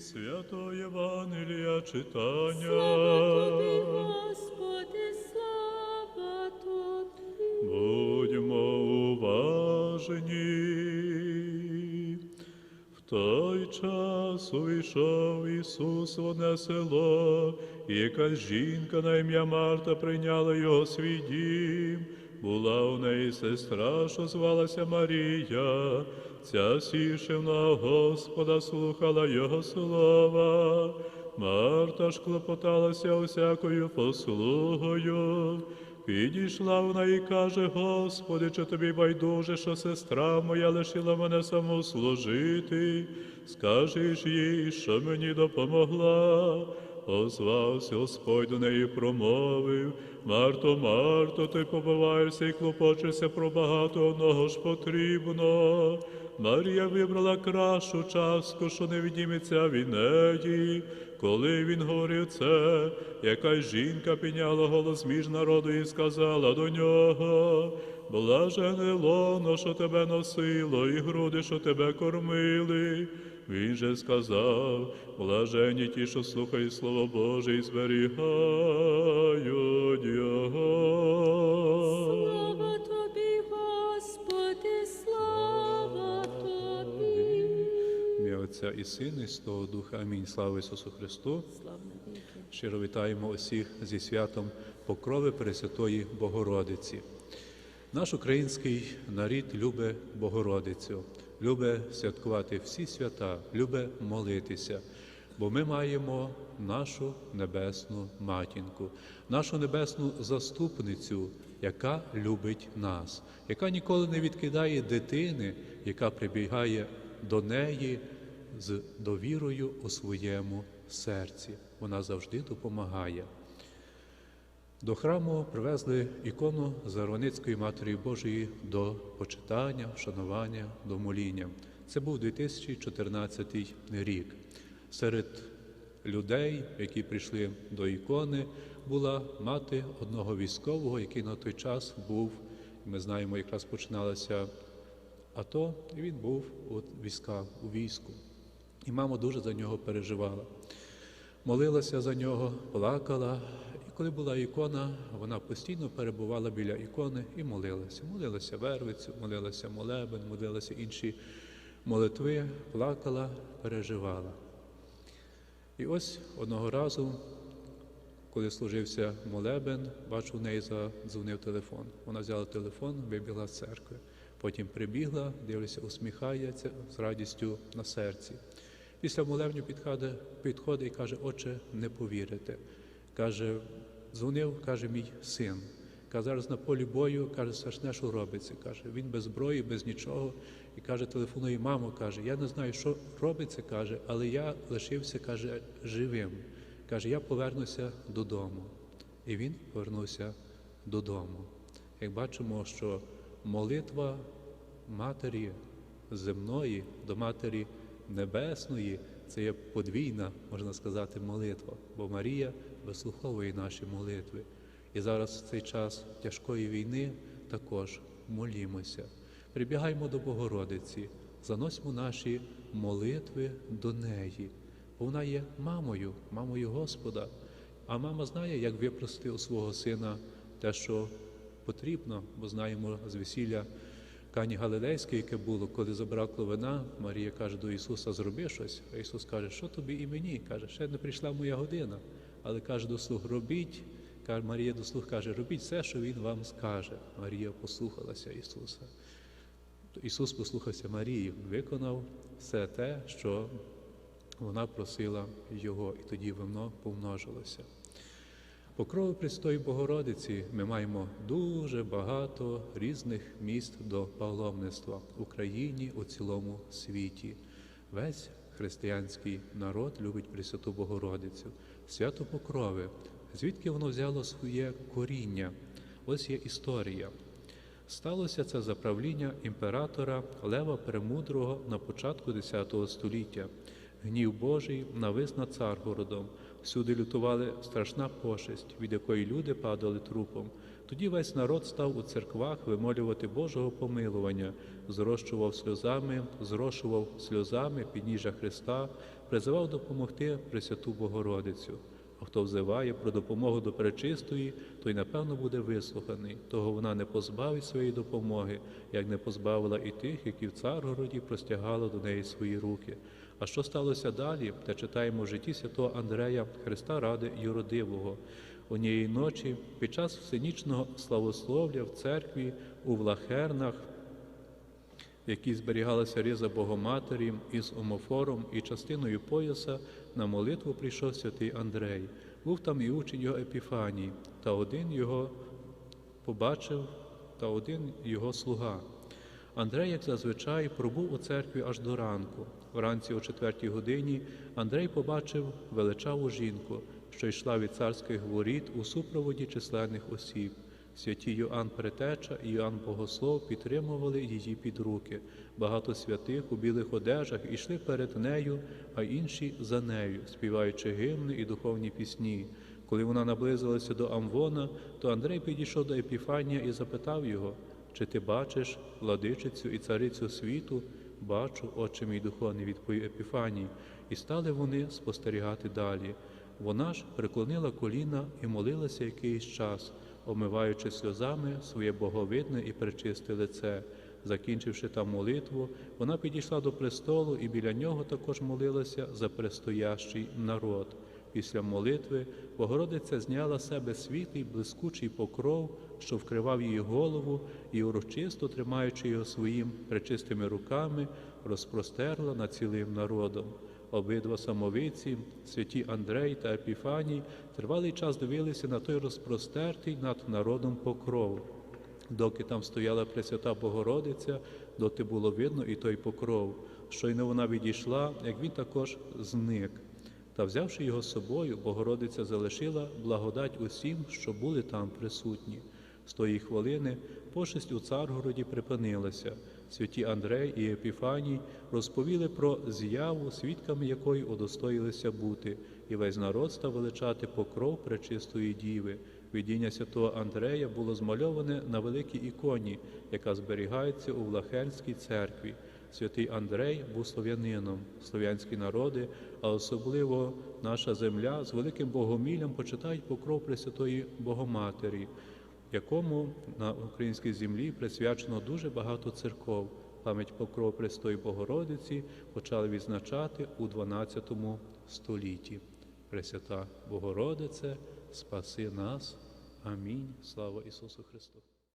Свято Євангелія читання. Слава тобі, Господи, слава тобі. Будьмо уважні. В той час увійшов Ісус в одне село, і якась жінка на ім'я Марта прийняла його свій дім. Була у неї сестра, що звалася Марія, ця сівши на Господа, слухала Його слова. Марта ж клопоталася усякою послугою. Підійшла вона і каже, Господи, чи тобі байдуже, що сестра моя лишила мене саму служити, скажи ж їй, що мені допомогла. Озвався Господь до неї промовив, Марто, Марто, ти побиваєшся і клопочешся про багато одного ж потрібно. Марія вибрала кращу частку, що не відніметься від неї. Коли він говорив це, якась жінка підняла голос між народу і сказала до нього, блажене лоно, що тебе носило, і груди, що тебе кормили. Він же сказав, блажені ті, що слухають Слово Боже і зберігають Його. Слава тобі, Господи, слава тобі. Ім'я Отця і Сина, і Святого Духа. Амінь. Слава Ісусу Христу. Слава. Щиро вітаємо усіх зі святом Покрови Пресвятої Богородиці. Наш український нарід любить Богородицю, любить святкувати всі свята, любить молитися, бо ми маємо нашу небесну матінку, нашу небесну заступницю, яка любить нас, яка ніколи не відкидає дитини, яка прибігає до неї з довірою у своєму серці. Вона завжди допомагає. До храму привезли ікону Зарваницької Матері Божої до почитання, вшанування, до моління. Це був 2014 рік. Серед людей, які прийшли до ікони, була мати одного військового, який на той час був, ми знаємо, якраз починалося АТО, і він був у війська, у війську. І мама дуже за нього переживала. Молилася за нього, плакала. І коли була ікона, вона постійно перебувала біля ікони і молилася. Молилася вервицю, молилася молебен, молилася інші молитви, плакала, переживала. І ось одного разу, коли служився молебен, бачу, в неї задзвонив телефон. Вона взяла телефон, вибігла з церкви. Потім прибігла, дивиться, усміхається з радістю на серці. Після молебню підходить, підходить і каже, отче, не повірите. Каже, дзвонив, каже, мій син. Каже, зараз на полі бою, каже, страшне, що робиться. Каже, він без зброї, без нічого. І каже, телефонує мамо, каже, я не знаю, що робиться, каже, але я лишився, каже, живим. Каже, я повернуся додому. І він повернувся додому. Як бачимо, що молитва матері земної до матері небесної це є подвійна, можна сказати, молитва, бо Марія вислуховує наші молитви. І зараз в цей час тяжкої війни також молімося. Прибігаємо до Богородиці, заносимо наші молитви до неї, вона є мамою, мамою Господа. А мама знає, як випрости у свого сина те, що потрібно, бо знаємо з весілля Кані Галилейської, яке було, коли забракло вина, Марія каже до Ісуса, зроби щось. А Ісус каже, що тобі і мені? Каже, ще не прийшла моя година. Але каже до слуг, робіть. Марія до слуг каже, робіть все, що Він вам скаже. Марія послухалася Ісуса. Ісус послухався Марії, виконав все те, що вона просила Його, і тоді воно помножилося. Покрови Престої Богородиці ми маємо дуже багато різних міст до паломництва в Україні у цілому світі. Весь християнський народ любить Пресвяту Богородицю, свято Покрови. Звідки воно взяло своє коріння? Ось є історія. Сталося це за правління імператора Лева Премудрого на початку X століття. Гнів Божий навис над Царгородом. Всюди лютували страшна пошесть, від якої люди падали трупом. Тоді весь народ став у церквах вимолювати Божого помилування, зрощував сльозами, зрошував сльозами підніжжя Христа, призивав допомогти Пресвяту Богородицю. А хто взиває про допомогу до Пречистої, той напевно буде вислуханий. Того вона не позбавить своєї допомоги, як не позбавила і тих, які в Царгороді простягали до неї свої руки. А що сталося далі, те читаємо в житті святого Андрея Христа Ради Юродивого. Однієї ночі, під час всенічного славослов'я в церкві у Влахернах, в якій зберігалася риза Богоматері із омофором і частиною пояса, на молитву прийшов святий Андрей. Був там і учень його Епіфаній, та один його побачив, та один його слуга. Андрей, як зазвичай, пробув у церкві аж до ранку. Вранці о четвертій годині Андрей побачив величаву жінку, що йшла від царських воріт у супроводі численних осіб. Святі Йоанн Претеча і Йоанн Богослов підтримували її під руки. Багато святих у білих одежах ішли перед нею, а інші за нею, співаючи гімни і духовні пісні. Коли вона наблизилася до Амвона, то Андрей підійшов до Епіфанія і запитав його, чи ти бачиш владичицю і царицю світу? Бачу, отче мій духовний, відповів Епіфаній. І стали вони спостерігати далі. Вона ж преклонила коліна і молилася якийсь час, омиваючи сльозами своє боговидне і пречисте лице. Закінчивши там молитву, вона підійшла до престолу і біля нього також молилася за престоящий народ. Після молитви Богородиця зняла з себе світлий блискучий покров, що вкривав її голову, і урочисто, тримаючи його своїм пречистими руками, розпростерла над цілим народом. Обидва самовиці, святі Андрей та Епіфаній, тривалий час дивилися на той розпростертий над народом покров. Доки там стояла Пресвята Богородиця, доти було видно і той покров. Щойно вона відійшла, як він також зник. Та взявши його з собою, Богородиця залишила благодать усім, що були там присутні. З тої хвилини пошесть у Царгороді припинилася. Святі Андрей і Епіфаній розповіли про з'яву, свідками якої удостоїлися бути, і весь народ став величати покров пречистої діви. Видіння святого Андрея було змальоване на великій іконі, яка зберігається у Влахенській церкві. Святий Андрей був слов'янином. Слов'янські народи, а особливо наша земля, з великим богоміллям почитають покров Пресвятої Богоматері, якому на українській землі присвячено дуже багато церков. Пам'ять покров Престої Богородиці почали відзначати у 12 столітті. Пресвята Богородице, спаси нас. Амінь. Слава Ісусу Христу!